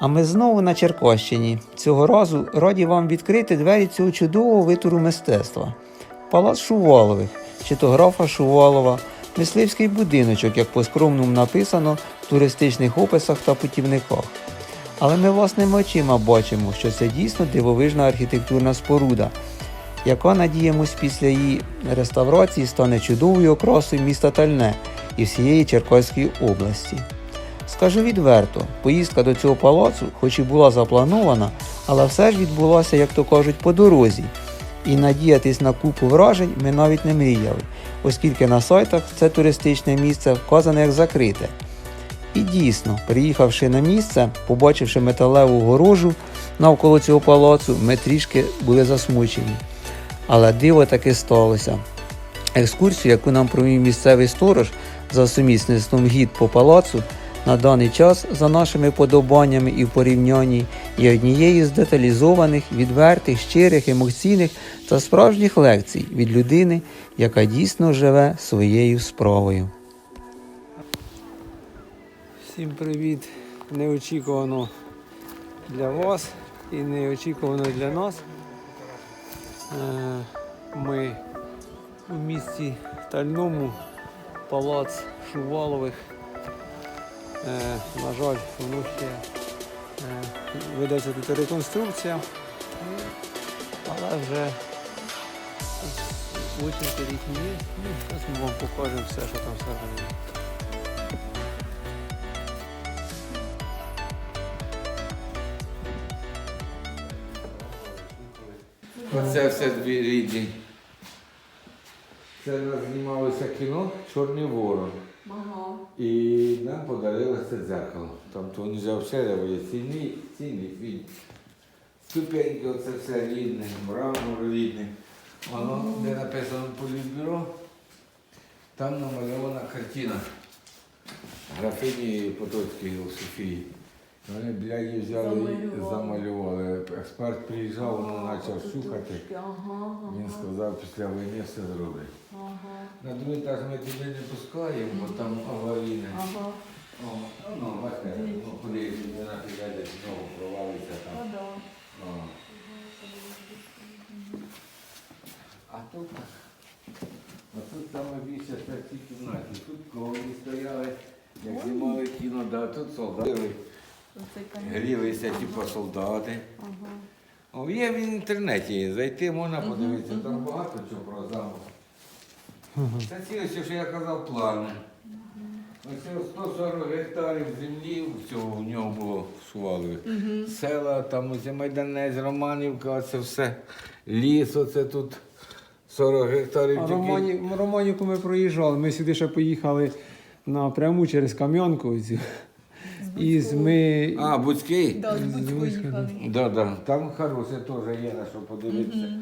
А ми знову на Черкащині. Цього разу раді вам відкрити двері цього чудового витвору мистецтва. Палац Шувалових, чи то графа Шувалова, мисливський будиночок, як по-скромному написано в туристичних описах та путівниках. Але ми власними очима бачимо, що це дійсно дивовижна архітектурна споруда, яка, надіємось, після її реставрації стане чудовою окрасою міста Тальне і всієї Черкаської області. Скажу відверто, поїздка до цього палацу, хоч і була запланована, але все ж відбулася, як то кажуть, по дорозі. І надіятись на купу вражень ми навіть не мріяли, оскільки на сайтах це туристичне місце вказане як закрите. І дійсно, приїхавши на місце, побачивши металеву горожу навколо цього палацу, ми трішки були засмучені. Але диво таки сталося. Екскурсію, яку нам провів місцевий сторож за сумісництвом гід по палацу, на даний час, за нашими подобаннями і в порівнянні, є однією з деталізованих, відвертих, щирих, емоційних та справжніх лекцій від людини, яка дійсно живе своєю справою. Всім привіт! Неочікувано для вас і неочікувано для нас. Е, Ми у місті Тальному, палац Шувалових. Е, На жаль, воно ще е, ведеться тут реконструкція, але вже вичинки різні є. Ну, зараз ми вам покажемо все, що там всередині. Оце все дві рідні. Це нас знімалося кіно Чорний ворон. Ага. І нам подарили це дзеркало. Там то вони вже обширювали цінний, фільм. Ступеньки, оце все рідне, мрамор рідний. Воно, де написано політбюро, там намальована картина графині Потоцької Софії. Вони бля її взяли і Замалювали. Експерт приїжджав, воно почав шукати. Він сказав, після війни все зробить. Ага, На другий етаж ми туди не пускаємо, бо там аварійне. ага. О, ну, бачите, ну, куди людина піде, знову провалиться там. да. О. А тут, а тут саме більше в цій кімнаті. Тут коврі стояли, як знімали кіно, да, тут солдати. Оце, конечно. Грілися, типу, солдати. Ага. О, є в інтернеті, зайти можна подивитися, там багато чого про замок. Це ці ось, що я казав, плани. Ось 140 гектарів землі всього в нього було в Шувалові. Села, там ось Майданець, Романівка, це все. Ліс, оце тут 40 гектарів. А тільки. Романі, Романівку ми проїжджали. Ми сюди ще поїхали напряму через Кам'янку. цю. І з ми. А, Буцький? Да, з Буцьку їхали. Да, да. Там хороше теж є на що подивитися.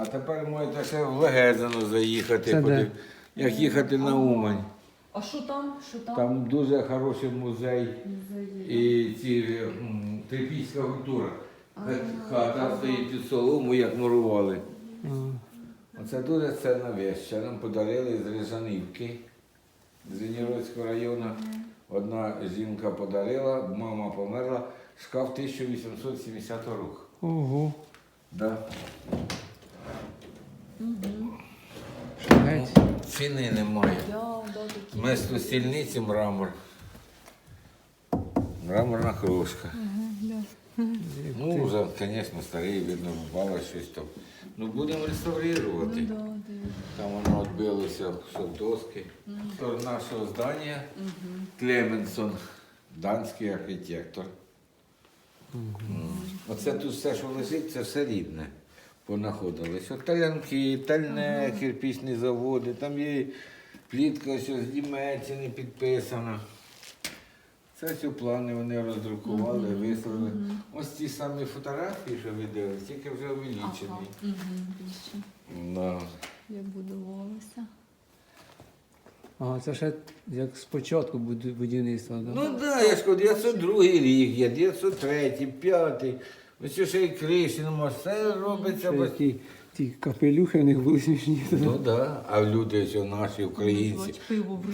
А тепер можете ще в Легезину заїхати, Це де? подив- як їхати на Умань. А що там? Що там? Там дуже хороший музей і ці м, трипільська культура. Хата стоїть під солому, як мурували. А, Оце дуже цінна вещь. Нам подарили з Рижанівки, з Венєродського району. Одна жінка подарила, мама померла, шкаф 1870 року. Ого. Да. Шагець. Ціни немає. Да, да, такі. Вместо стільниці мрамор. Мраморна крошка. Ну, вже, звісно, старий, видно, впало щось там. Ну, будемо реставрувати. Ну, да, да. Там воно відбилося, що доски. З нашого здання Клеменсон, данський архітектор. Оце тут все, що лежить, це все рідне. Понаходилось. От талянки, тальне, кирпічні заводи, там є плітка ось з Німеччини підписана. Це всі плани вони роздрукували, вислали. Ось ті самі фотографії, що ви дивились, тільки вже увеличені. Ага. Да. Як будувалося. Ага, це ще як спочатку будівництва. Да? Ну так, да, я ж кажу, 902 рік є, 903, 5. Ось ще й криші все робиться. Ще ті, Ті капелюхи в них були смішні. Ну да. А люди, що наші українці,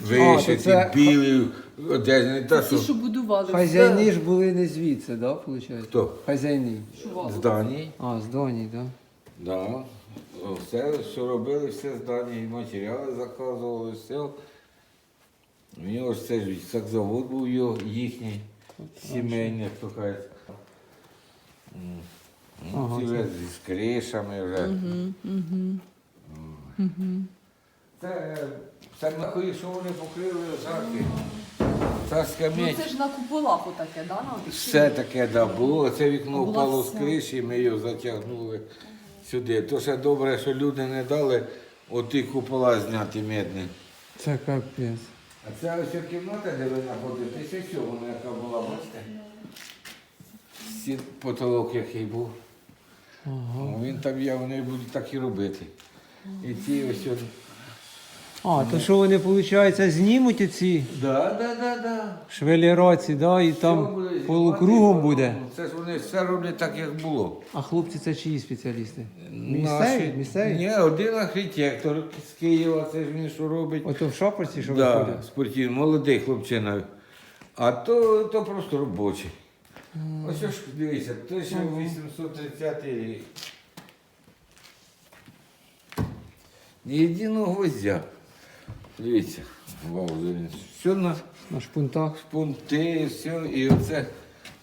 вишиті, це- білі, одежі, не та, Ті, що що будували. Хазяїни ж були не звідси, да, виходить? Хто? Хазяїни. Шували. з Данії. А, з Доні, да. Да. Все, що робили, все з Данії, матеріали заказували, все. У нього ж це ж сакзавод був його, їхній, сімейний, як то кажуть. М. Ну, Ага, ці це- вже з кришами вже. Це, це нахуй, що вони покрили жарки. Царська Ну мідь. це ж на куполах отаке, да? на Все таке да, було. Це вікно Була впало з вся. криші, ми його затягнули сюди. То ще добре, що люди не дали оті купола зняти медні. Це капець. А це ось ця кімната, де ви знаходитеся, що вона яка була, бачите? Стін потолок який був. Ну, Він там є, вони будуть так і робити. І ті ось. от- А, то що вони, виходить, знімуть оці Да, да, да, да. швелероці, да, і Все там буде полукругом знімати, буде. ну, Це ж вони все роблять так, як було. А хлопці це чиї спеціалісти? Наші- Місцеві? Місцеві? Ні, один архітектор з Києва, це ж він що робить. Ото в шапорці, що да, виходить? спортивний, молодий хлопчина. А то, то просто робочий. Ось що ж дивіться, 1830 рік. Ні єдиного гвоздя. Дивіться, вау. Все на На шпунтах. шпунти, все, і оце.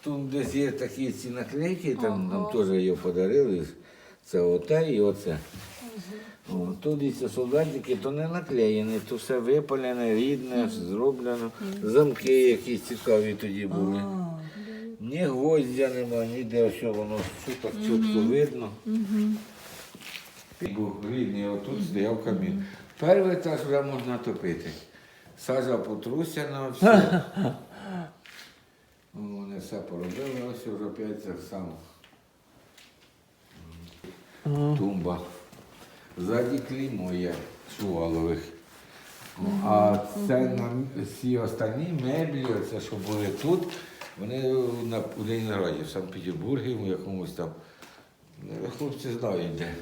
Тут десь є такі ці наклейки, там нам теж її подарили. Це оте і оце. О, Тут дивіться, солдатики, то не наклеєні, то все випалене, рідне, зроблено. Замки якісь цікаві тоді були. Ні гвоздя нема, ніде що воно все так чітко видно. Був рідний, отут стояв камін. Перший етаж вже можна топити. Сажа потрусяна, все. Ну, Вони все поробили, ось вже опять так само. Тумба. Ззаді клеймо є шувалових. Ну, А це на всі останні меблі, оце, що були тут, вони на у Ленінграді, в Санкт-Петербургі, в якомусь там. Ну, Хлопці знають де.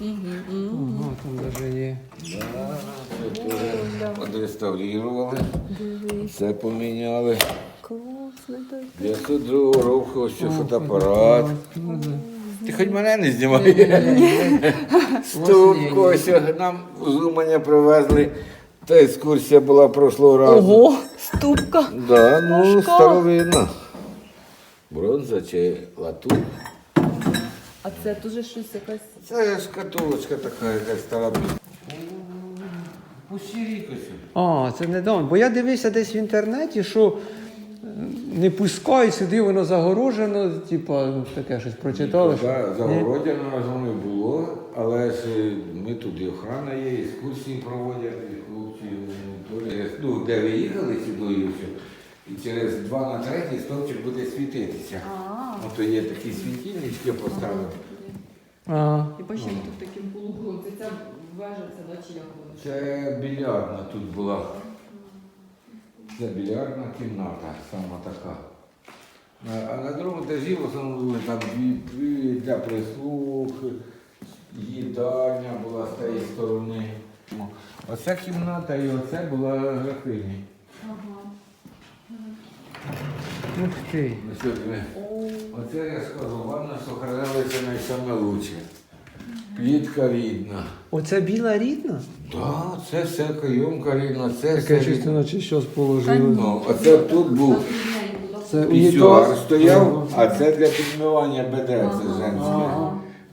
Ага, там навіть є. Да, це теж Одреставрували, все поміняли. Класний той. 902 року ось ще фотоапарат. Ти хоч мене не знімай. Ступку ось нам з Уманя привезли. Та екскурсія була прошлого разу. Ого, ступка. Да, ну, Важка. старовинна. Бронза чи латунь. А це теж щось якась. Це шкатулочка така, якась стара. Пусті рікосю. А, це недавно. Бо я дивився десь в інтернеті, що е, не пускають сюди, воно загорожено, типа, ну, таке щось прочитали. що- Так, загородяно воно було, але ж е, ми тут і охрана є, і екскурсії проводять, і ну, ну, де ви їхали сюди, і через два на третій стовпчик буде світитися. Ото є такі світильнички поставили. Ага. І бачимо тут таким полукругом. Це ця вежа, це да, чи як воно? Це більярдна тут була. Це більярдна кімната, сама така. А- А на другому етажі в основному були там дві, дві для прислуг, їдальня була з тієї сторони. Оця кімната і оце була графиня. Ух ти. Ну, що ви? Оце я скажу, ванна сохранилася найсаме лучше. Плітка рідна. Оце біла рідна? Так, це все кайомка рідна, це все Таке рідне. щось наче щось положили. Ну, оце тут був Це пісюар унітаз. стояв, а це для підмивання бедер, це женське.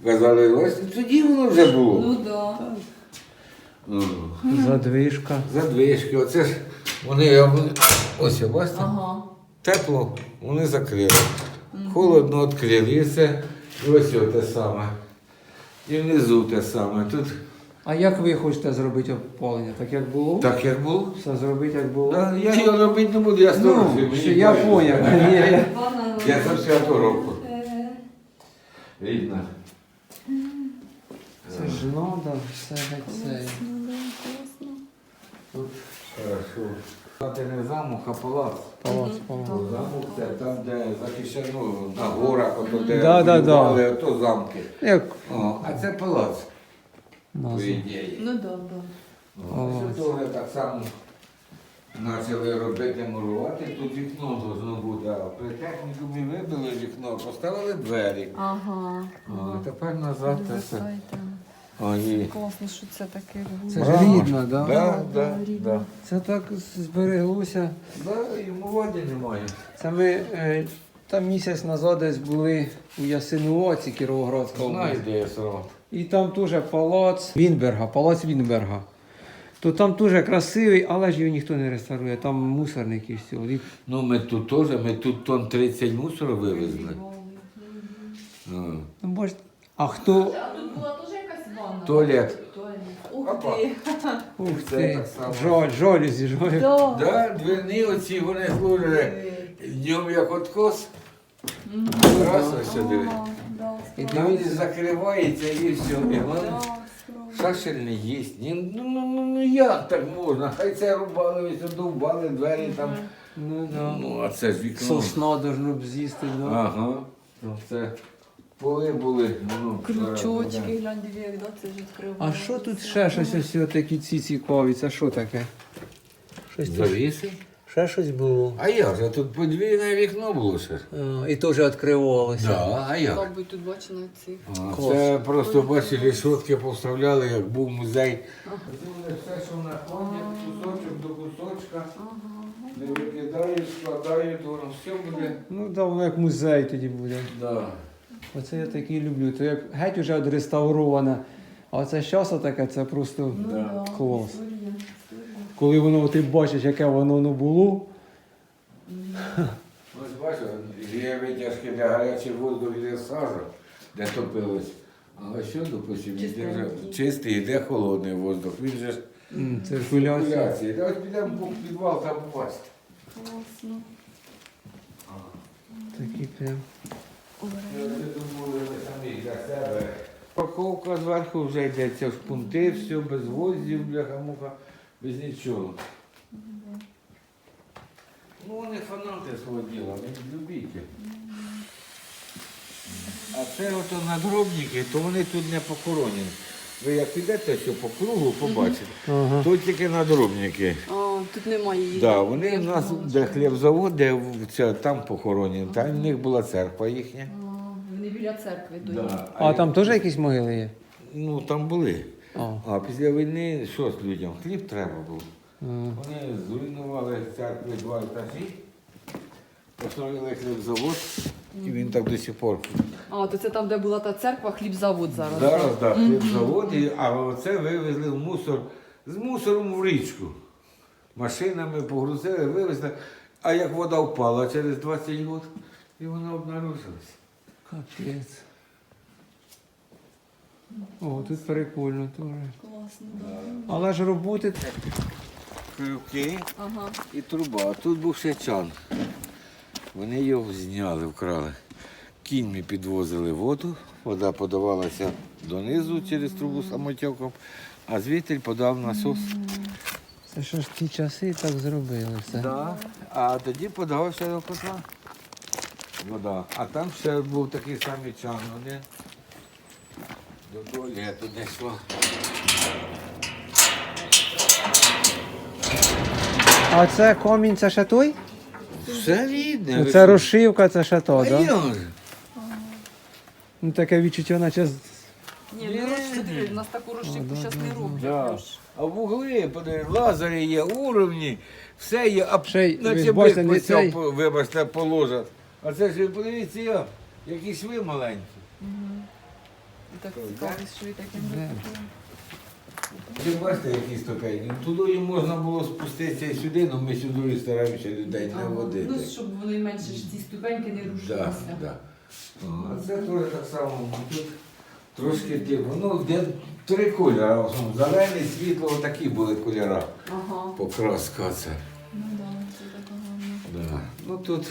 Казали, ось тоді воно вже було. Ну да. Ну, Задвижка. Задвижки, оце ж вони, я ось я бачите, Ага. тепло, вони закрили. Холодно відкрили, і це ось те саме. І внизу те саме. Тут А як ви хочете зробити опалення? Так як було? так як було. Все зробити як було? Да, Я його робити не буду, я сторожу. Ну, що я поняв. Я- за святого року. Рідна. Це ж надо, все геть це. Хорошо. Це не замок, а палац. Палац, палац. Замок це там, де захищено на горах, ото де Да, да, да. ото замки. Як О, а це палац, по назва. ідеї. Ну да, да. О, тут так само почали робити мурувати, тут вікно должно бути, а при технікумі вибили вікно, поставили двері. Ага. О, тепер назад це все. Висайте. І... Класно, що це таке Це ж рідно, да? Да, да, да. Це так збереглося. Да, йому воді немає. Це ми е, там місяць назад десь були у Ясинуоці Кіровоградська Знаю, область. де я. І там теж палац Вінберга, палац Вінберга. То там теж красивий, але ж його ніхто не реставрує, там мусорник і все. І Ну, ми тут теж, ми тут тонн 30 мусору вивезли. Ну, Ну, а хто? А тут була теж ванна? Туалет. Туалет. Ух Опа. ти. Ух Це ти, так само. жаль. Да. Да, двірні оці, вони служили днем як откос. Раз ось сюди. Ага, да, І. І він закривається і все. І шашель не їсть. Ні, Ну, ну, ну, ну як так можна? Хай це рубали, ось довбали двері там. Ну, да. Ну, а це ж вікно. Сосна должно б з'їсти, да. Ага. Ну, Це поли були. Ну, Крючочки, глянь, дві, як да, це ж відкриває. А що тут ще щось ось такі ці цікаві? Це що таке? Щось тут- Завіси. Ще щось було. А як же? Тут подвійне вікно було ще. А, і теж відкривалося. Да, а як? Мабуть, тут бачено ці. А, Клас. Це просто бачили, шотки поставляли, як був музей. Вони все, що знаходять, кусочок до кусочка, не викидають, складають, воно все буде. Ну, да, воно як музей тоді буде. Да. Оце я такий люблю. То як геть уже відреставроване. А оце щасо таке, це просто Ну, да. клас. Історія, історія. Коли воно ти бачиш, яке воно ну, було. Ось бачиш, є витяжки для гарячого воздуху йде сажа, де топилось. А ось що, допустимо, вже чистий, йде холодний воздух. Він же ж Циркуляція. Ось підемо по підвал там побачити. Класно. Такі прям. Парковка зверху вже йдеться в шпунти, все без гвоздів, бляха-муха, без нічого. Ну, вони фанати свого діла, вони любителі. А це ото надгробники, то вони тут не похоронені. Ви як підете що по кругу, побачите. Тут тільки надгробники. Тут немає її. Да, вони в нас, де хлібзавод, де в- це, там похоронені, там в них була церква їхня. А, Вони біля церкви до Да. А там теж якісь могили є? Ну, там були. А. А після війни що з людям? Хліб треба було. А. Вони зруйнували церкви два етажі, построїли хлібзавод, і він так до сих пор. А, то це там, де була та церква, хлібзавод зараз. Зараз так, хлібзавод, і- а оце вивезли в мусор з мусором в річку. Машинами погрузили, вивезли. А як вода впала через 20 років, і вона обнаружилася. Капець. О, тут прикольно теж. Класно, да. Але ж роботи. Крюки Ага. і труба. А тут був ще чан. Вони його зняли, вкрали. Кіньми підвозили воду, вода подавалася донизу через трубу самотеком, а звідти подав насос. Це що ж ті часи так зробили все. Да. А тоді подавався до котла. Вода. А там ще був такий самий чан, один. До туалету не йшло. А це комінь, це ще той? Все рідне. Ну, Це що? розшивка, це ще то, так? Да? Ну таке відчуття, наче. з- Ні, ну розширюють, у нас таку розшивку зараз не роблять. Да. А вугли, подивись, лазери є, уровні, все є, а Ще й, на ви бачите, не цей. вибачте, положать. А це ж ви подивіться, як, якісь ви маленькі. І так цікаво, що і таким Де? Ви бачите, які ступені. Ну, Туди їм можна було спуститися і сюди, але ми сюди стараємося людей не водити. Ну, щоб вони менше ж ці ступеньки не Да, рушилися. да. А це теж так само. ну, Тут трошки типу, ну, де три кольори. Зелений, світло, такі були кольори. Ага. Покраска це. Ну да, це так. Да. Ну тут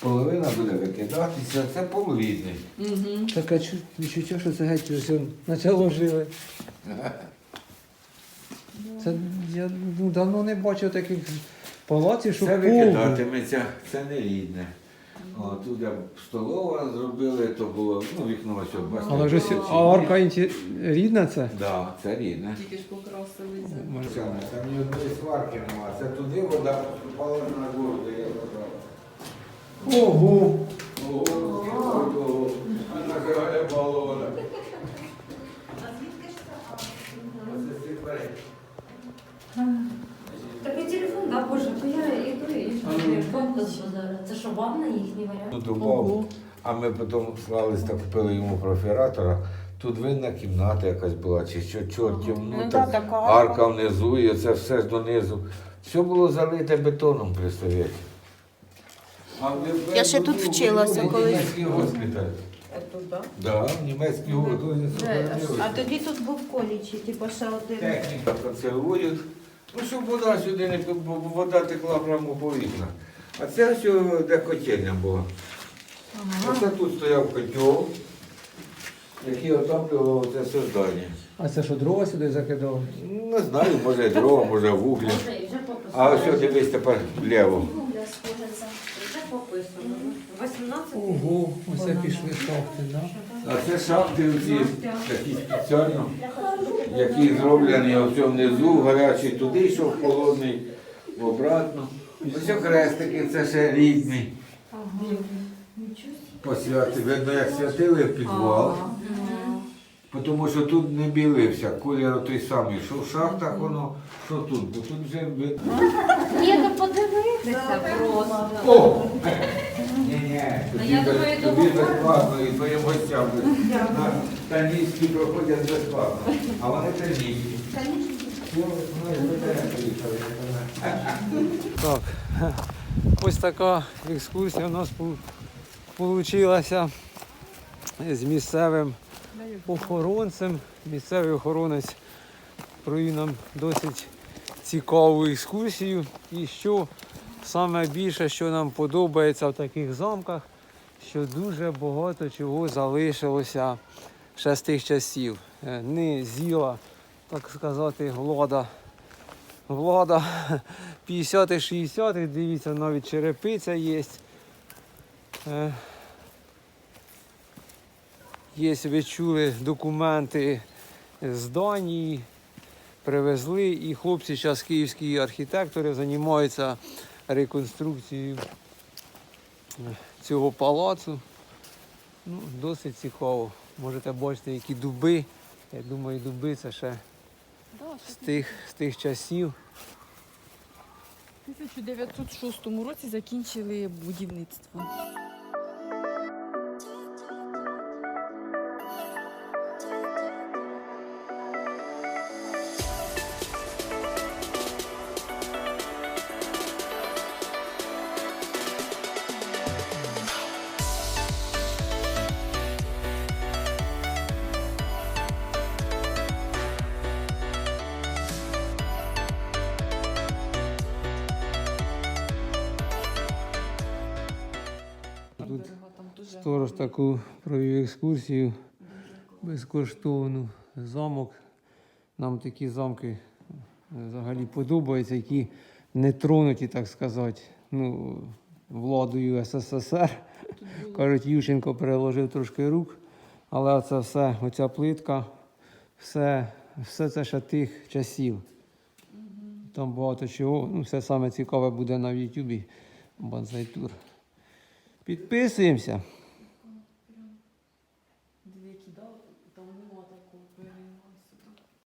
половина буде викидатися, це полурідний. Угу. Таке відчуття, що це геть ось он почало жили. Це я ну, давно не бачив таких палаців, щоб Це повно. викидатиметься, це не рідне. Тут я столова зробили, то було, ну, вікно ось обмежено. Але вже сі- а орка інті- рідна це? Да, це рідне. Тільки ж покрасили. Може, Там ні одної сварки немає. Це туди вода попала на гору, де я забрав. Ого! Ого, Це що, ванна їхній варіант? Тут упав, а ми потім склались та купили йому профіратора. Тут винна кімната якась була, чи що чортів, ну, Ну, так, арка внизу, і це все ж донизу. Все було залите бетоном. А в- Я ще тут вчилася колись. Німецький госпіталь. Тут, да? Да, німецький госпіталь. А тоді тут був колічі, типу ще один. Техніка консервують. Ну, щоб вода сюди не вода текла прямо по вікнах. А це все де котельня була. Оце тут стояв котел, який отоплював це все здання. А це що, дрова сюди закидали? Ну, Не знаю, може дрова, може пописано. А ось дивись тепер вліво. Гугля сходиться. Вже пописано. 18 Ого, оце пішли шахти, да? А це шахти оці такі спеціально, які зроблені оце внизу, гарячий туди йшов холодний, обратно. Ось хрестики, це ще рідний. Посвяти. Видно, як святили в підвал. Тому що тут не білився, колір той самий, що в шахтах воно, що тут, бо тут вже видно. Ні, то подивитися просто. О! Ні-ні, тобі, того безплатно і твоїм гостям. Танійські проходять безплатно, а вони танійські. Так, ось така екскурсія у нас вийшла з місцевим охоронцем. Місцевий охоронець провів нам досить цікаву екскурсію. І що саме більше, що нам подобається в таких замках, що дуже багато чого залишилося ще з тих часів. Е, Не з'їла, так сказати, влада влада 50-х, 60-х, дивіться, навіть черепиця є. Е, Є, ви чули, документи з Данії, привезли, і хлопці зараз київські архітектори займаються реконструкцією е, цього палацу. Ну, досить цікаво. Можете бачити, які дуби. Я думаю, дуби це ще з тих, з тих часів. У 1906 році закінчили будівництво. Сторож таку провів екскурсію безкоштовну. Замок. Нам такі замки е, взагалі подобаються, які не тронуті, так сказати, ну, владою СССР. Кажуть, Ющенко переложив трошки рук, але це все, оця плитка, все, все це ще тих часів. Там багато чого. Ну, все саме цікаве буде на Ютубі. Банзайтур. Підписуємося.